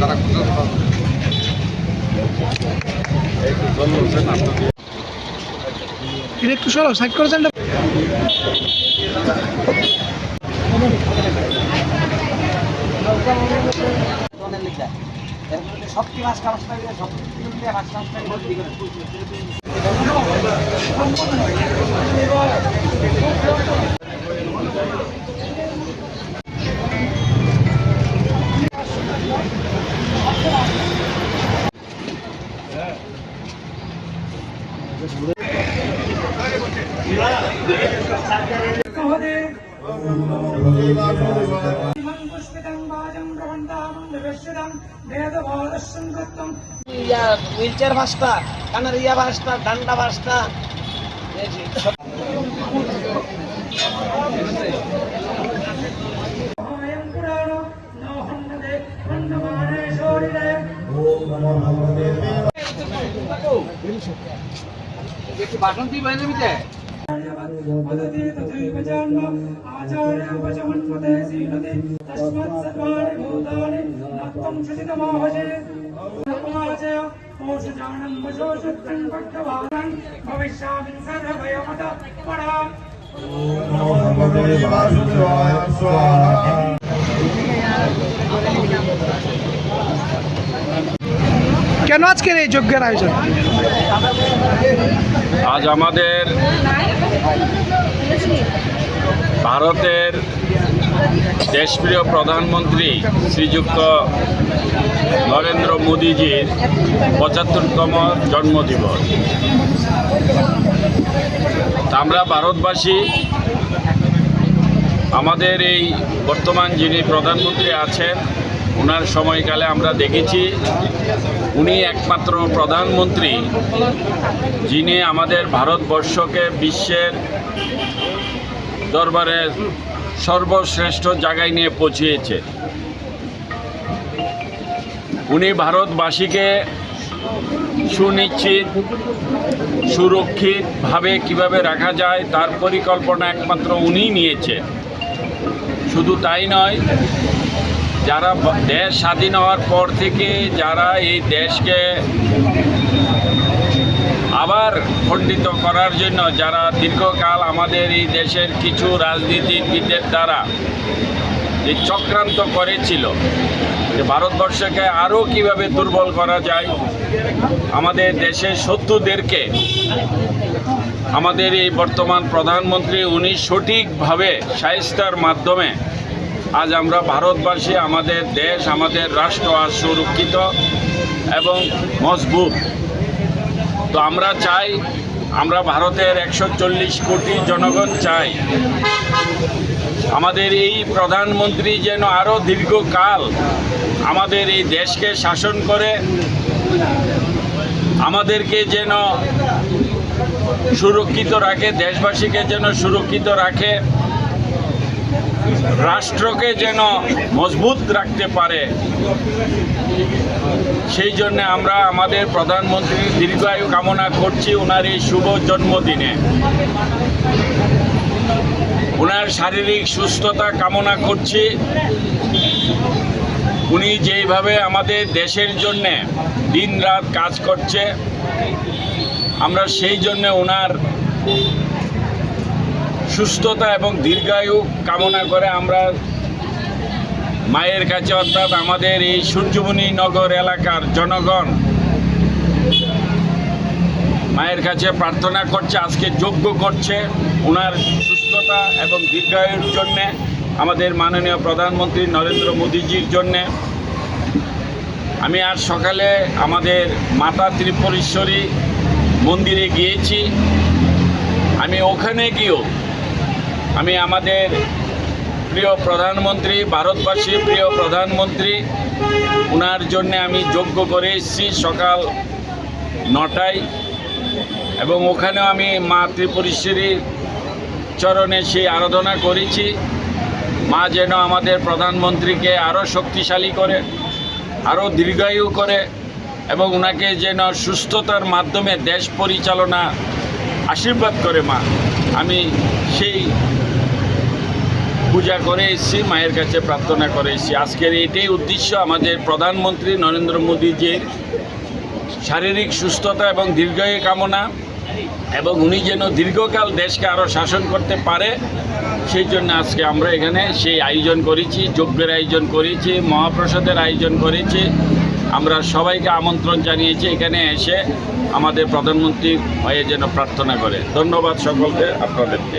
তারা এটা একটু সরো সাইড করে দেন সবটি মাছ কামাস পাইলে সব মাছ কামাস পাইলে ভর্তি করে ইয়া হুইল চেয়ার ভাসটা কানার वदतीर्तजन्म आचार्योपशमन्मते सीलते तस्मात् सर्वाणि भूतानि नत्वं क्षितितमाहशे नत्वमाहशय ओषधानं वशोषत्रं भक्तवानं भविष्यामि सर्वभयमत परा ॐ नमो भगवते वासुदेवाय स्वाहा কেন আজকের এই যজ্ঞের আয়োজন? আজ আমাদের ভারতের দেশপ্রিয় প্রধানমন্ত্রী শ্রীযুক্ত নরেন্দ্র মোদীজির পঁচাত্তরতম জন্মদিবস। আমরা ভারতবাসী, আমাদের এই বর্তমান যিনি প্রধানমন্ত্রী আছেন ওনার সময়কালে আমরা দেখেছি, উনি একমাত্র প্রধানমন্ত্রী, যিনি আমাদের ভারতবর্ষকে বিশ্বের দরবারে সর্বশ্রেষ্ঠ জায়গায় নিয়ে পৌঁছিয়েছে উনি ভারতবাসীকে সুনিশ্চিত, সুরক্ষিতভাবে কীভাবে রাখা যায়, তার পরিকল্পনা একমাত্র উনিই নিয়েছেন শুধু তাই নয় যারা দেশ স্বাধীন হওয়ার পর থেকে যারা এই দেশকে আবার খণ্ডিত করার জন্য, যারা দীর্ঘকাল আমাদের এই দেশের কিছু রাজনীতিবিদদের দ্বারা যে চক্রান্ত করেছিল, যে ভারতবর্ষকে আরও কীভাবে দুর্বল করা যায়, আমাদের দেশের শত্রুদেরকে আমাদের এই বর্তমান প্রধানমন্ত্রী, উনি সঠিকভাবে সাহিস্তার মাধ্যমে আজ আমরা ভারতবাসী, আমাদের দেশ, আমাদের রাষ্ট্র আজ সুরক্ষিত এবং মজবুত। তো আমরা চাই, আমরা ভারতের একশো চল্লিশ কোটি জনগণ চাই। আমাদের এই প্রধানমন্ত্রী যেন আরও দীর্ঘকাল আমাদের এই দেশকে শাসন করে, আমাদেরকে যেন সুরক্ষিত রাখে, দেশবাসীকে যেন সুরক্ষিত রাখে। রাষ্ট্রকে যেন মজবুত রাখতে পারে, সেই জন্য আমরা আমাদের প্রধানমন্ত্রীর দীর্ঘায়ু কামনা করছি ওনার এই শুভ জন্মদিনে। ওনার শারীরিক সুস্থতা কামনা করছি। উনি যেইভাবে আমাদের দেশের জন্যে দিন রাত কাজ করছে, আমরা সেই জন্য ওনার সুস্থতা এবং দীর্ঘায়ু কামনা করে আমরা মায়ের কাছে অর্থাৎ আমাদের এই সূর্যমণি নগর এলাকার জনগণ মায়ের কাছে প্রার্থনা করছে, আজকে যোগ্য করছে ওনার সুস্থতা এবং দীর্ঘায়ুর জন্যে, আমাদের মাননীয় প্রধানমন্ত্রী নরেন্দ্র মোদীজির জন্যে। আমি আজ সকালে আমাদের মাতা ত্রিপুরেশ্বরী মন্দিরে গিয়েছি। আমি ওখানে গিয়েও আমি আমাদের প্রিয় প্রধানমন্ত্রী ভারতবাসী প্রিয় প্রধানমন্ত্রী ওনার জন্যে আমি যোগ্য করে এসেছি সকাল নটায়। এবং ওখানেও আমি মা ত্রিপুরেশ্বরীর চরণে সেই আরাধনা করেছি। মা যেন আমাদের প্রধানমন্ত্রীকে আরও শক্তিশালী করে আরও দীর্ঘায়ু করে এবং ওনাকে যেন সুস্থতার মাধ্যমে দেশ পরিচালনা আশীর্বাদ করে মা। আমি সেই পূজা করে এসেছি, মায়ের কাছে প্রার্থনা করে এসেছি। আজকের এটাই উদ্দেশ্য আমাদের প্রধানমন্ত্রী নরেন্দ্র মোদীজির শারীরিক সুস্থতা এবং দীর্ঘায়ু কামনা এবং উনি যেন দীর্ঘকাল দেশকে আরও শাসন করতে পারে, সেই জন্য আজকে আমরা এখানে সেই আয়োজন করেছি, যজ্ঞের আয়োজন করেছি, মহাপ্রসাদের আয়োজন করেছি। আমরা সবাইকে আমন্ত্রণ জানিয়েছি এখানে এসে আমাদের প্রধানমন্ত্রী হয়ে যেন প্রার্থনা করে। ধন্যবাদ সকলকে আপনাদেরকে।